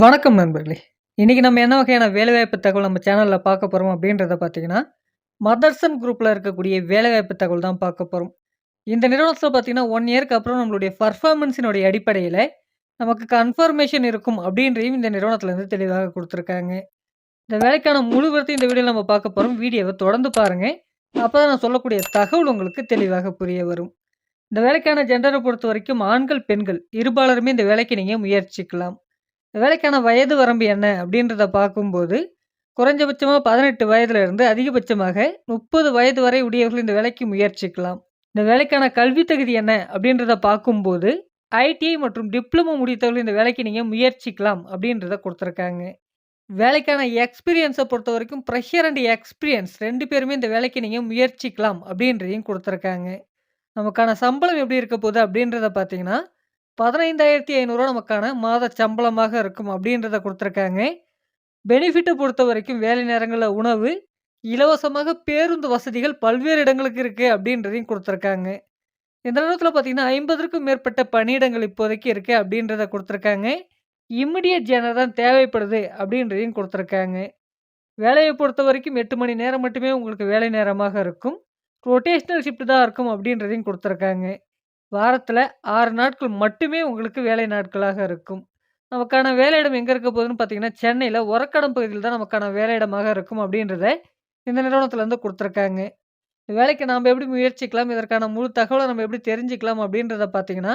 வணக்கம் நண்பர்களே! இன்றைக்கி நம்ம என்ன வகையான வேலைவாய்ப்பு தகவல் நம்ம சேனலில் பார்க்க போகிறோம் அப்படின்றத பார்த்தீங்கன்னா, மதர்சன் குரூப்பில் இருக்கக்கூடிய வேலைவாய்ப்பு தகவல் தான் பார்க்க போகிறோம் இந்த நிறுவனத்தில் பார்த்தீங்கன்னா, ஒன் இயர்க்கு அப்புறம் நம்மளுடைய பர்ஃபார்மன்ஸினுடைய அடிப்படையில் நமக்கு கன்ஃபர்மேஷன் இருக்கும் அப்படின்றையும் இந்த நிறுவனத்துலேருந்து தெளிவாக கொடுத்துருக்காங்க இந்த வேலைக்கான முழு விவரத்தையும் இந்த வீடியோவில் நம்ம பார்க்க போகிறோம் வீடியோவை தொடர்ந்து பாருங்கள் அப்போ தான் நான் சொல்லக்கூடிய தகவல் உங்களுக்கு தெளிவாக புரிய வரும். இந்த வேலைக்கான ஜென்டரை பொறுத்த வரைக்கும் ஆண்கள், பெண்கள் இருபாலருமே இந்த வேலைக்கு நீங்கள் முயற்சிக்கலாம். வேலைக்கான வயது வரம்பு என்ன அப்படின்றத பார்க்கும்போது, குறைஞ்சபட்சமாக பதினெட்டு வயதிலிருந்து அதிகபட்சமாக 30 வயது வரை உடையவர்கள் இந்த வேலைக்கு முயற்சிக்கலாம். இந்த வேலைக்கான கல்வி தகுதி என்ன அப்படின்றத பார்க்கும்போது, ஐடிஐ மற்றும் டிப்ளமோ முடித்தவர்கள் இந்த வேலைக்கு நீங்கள் முயற்சிக்கலாம் அப்படின்றத கொடுத்துருக்காங்க வேலைக்கான எக்ஸ்பீரியன்ஸை பொறுத்த வரைக்கும் ப்ரெஷர் அண்ட் எக்ஸ்பீரியன்ஸ் ரெண்டு பேருமே இந்த வேலைக்கு நீங்கள் முயற்சிக்கலாம் அப்படின்றதையும் கொடுத்துருக்காங்க நமக்கான சம்பளம் எப்படி இருக்க போகுது அப்படின்றத பார்த்தீங்கன்னா, 15,500 நமக்கான மாத சம்பளமாக இருக்கும் அப்படின்றத கொடுத்துருக்காங்க. பெனிஃபிட்டை பொறுத்த வரைக்கும் வேலை நேரங்களில் உணவு, இலவசமாக பேருந்து வசதிகள் பல்வேறு இடங்களுக்கு இருக்குது அப்படின்றதையும் கொடுத்துருக்காங்க. இந்த நேரத்தில் பார்த்தீங்கன்னா, 50க்கும் மேற்பட்ட பணியிடங்கள் இப்போதைக்கு இருக்குது அப்படின்றத கொடுத்துருக்காங்க. இம்மிடியட் ஜேனர் தான் தேவைப்படுது அப்படின்றதையும் கொடுத்துருக்காங்க. வேலையை பொறுத்த வரைக்கும் எட்டு மணி நேரம் மட்டுமே உங்களுக்கு வேலை நேரமாக இருக்கும். ரொட்டேஷனல் ஷிஃப்ட் தான் இருக்கும் அப்படின்றதையும் கொடுத்துருக்காங்க. வாரத்தில் ஆறு நாட்கள் மட்டுமே உங்களுக்கு வேலை நாட்களாக இருக்கும். நமக்கான வேலையிடம் எங்கே இருக்க போகுதுன்னு பார்த்தீங்கன்னா, சென்னையில் உரக்கடம் பகுதியில் தான் நமக்கான வேலையிடமாக இருக்கும் அப்படின்றத இந்த நிறுவனத்துலேருந்து கொடுத்துருக்காங்க வேலைக்கு நாம் எப்படி முயற்சிக்கலாம்? இதற்கான முழு தகவலை நம்ம எப்படி தெரிஞ்சுக்கலாம்? அப்படின்றத பார்த்தீங்கன்னா,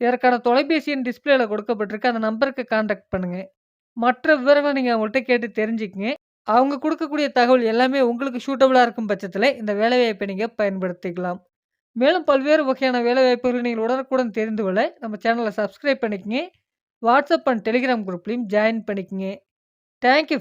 இதற்கான தொலைபேசியின் டிஸ்பிளேல கொடுக்கப்பட்டிருக்கு. அந்த நம்பருக்கு காண்டாக்ட் பண்ணுங்க. மற்ற விவரங்களை நீங்கள் அவங்கள்ட்ட கேட்டு தெரிஞ்சுக்கங்க. அவங்க கொடுக்கக்கூடிய தகவல் எல்லாமே உங்களுக்கு சூட்டபுளாக இருக்கும் பட்சத்தில் இந்த வேலைவாய்ப்பை நீங்கள் பயன்படுத்திக்கலாம். மேலும் பல்வேறு வகையான வேலைவாய்ப்புகளை நீங்கள் உடனுக்குடன் தெரிந்து கொள்ள நம்ம சேனலை சப்ஸ்கிரைப் பண்ணிக்கங்க. வாட்ஸ்அப் அண்ட் டெலிகிராம் குரூப்லேயும் ஜாயின் பண்ணிக்கங்க. Thank you